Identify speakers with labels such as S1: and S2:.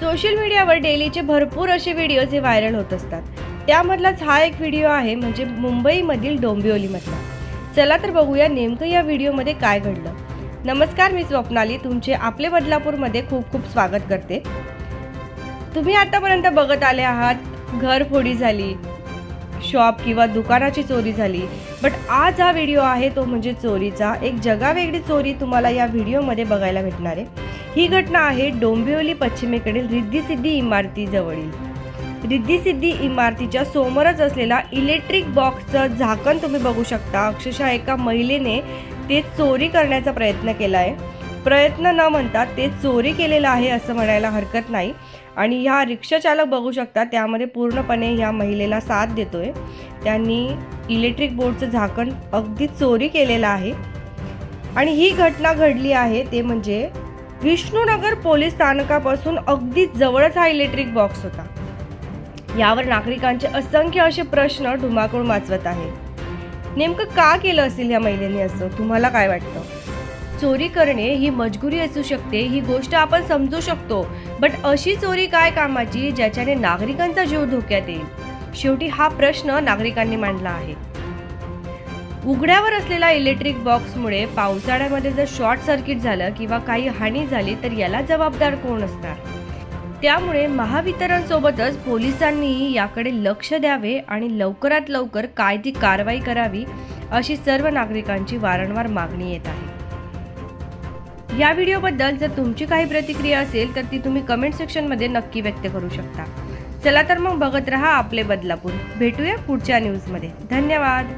S1: Social मीडियावर डेलीचे भरपूर असे व्हिडिओज हे व्हायरल होत असतात. त्यामधलाच हा एक व्हिडिओ आहे म्हणजे मुंबईमधील डोंबिवलीमधला. चला तर बघूया नेमकं या व्हिडिओमध्ये काय घडलं. नमस्कार मी स्वप्नाली. तुमचे आपले बदलापूरमध्ये खूप खूप स्वागत करते. तुम्ही आतापर्यंत बघत आले आहात घरफोडी झाली शॉप किंवा दुकानाची चोरी झाली. बट आज हा व्हिडिओ आहे तो म्हणजे चोरीचा. एक जगावेगळी चोरी तुम्हाला या व्हिडिओमध्ये बघायला भेटणार आहे. ही घटना आहे डोंबिवली पश्चिमेकडील रिद्धी इमारतीजवळील. रिद्धीसिद्धी इमारतीच्या समोरच असलेला इलेक्ट्रिक बॉक्सचं झाकण तुम्ही बघू शकता. अक्षरशः एका महिलेने ते चोरी करण्याचा प्रयत्न केला आहे प्रयत्न न म्हणता ते चोरी केलेलं आहे असं म्हणायला हरकत नाही. आणि ह्या रिक्षाचालक बघू शकता त्यामध्ये पूर्णपणे ह्या महिलेला साथ देतो आहे त्यांनी इलेक्ट्रिक बोर्डचं झाकण अगदी चोरी केलेलं आहे. आणि ही घटना घडली आहे ते म्हणजे विष्णुनगर पोलीस स्थानकापासून अगदी जवळच हा इलेक्ट्रिक बॉक्स होता. यावर नागरिकांचे असंख्य असे प्रश्न धुमाकूळ माचवत आहे. नेमकं का केलं असेल या महिलेने असं? तुम्हाला काय वाटतं? चोरी करणे ही मजबुरी असू शकते ही गोष्ट आपण समजू शकतो. बट अशी चोरी काय कामाची ज्याच्याने नागरिकांचा जीव धोक्यात येईल? शेवटी हा प्रश्न नागरिकांनी मांडला आहे. उघड्यावर असलेला इलेक्ट्रिक बॉक्समुळे पावसाळ्यामध्ये जर शॉर्ट सर्किट झालं किंवा काही हानी झाली तर याला जबाबदार कोण असणार? त्यामुळे महावितरणसोबतच पोलिसांनीही याकडे लक्ष द्यावे आणि लवकरात लवकर काय ती कारवाई करावी अशी सर्व नागरिकांची वारंवार मागणी येत आहे. या व्हिडिओबद्दल जर तुमची काही प्रतिक्रिया असेल तर ती तुम्ही कमेंट सेक्शनमध्ये नक्की व्यक्त करू शकता. चला तर मग बघत रहा आपले बदलापूर. भेटूया पुढच्या न्यूजमध्ये धन्यवाद.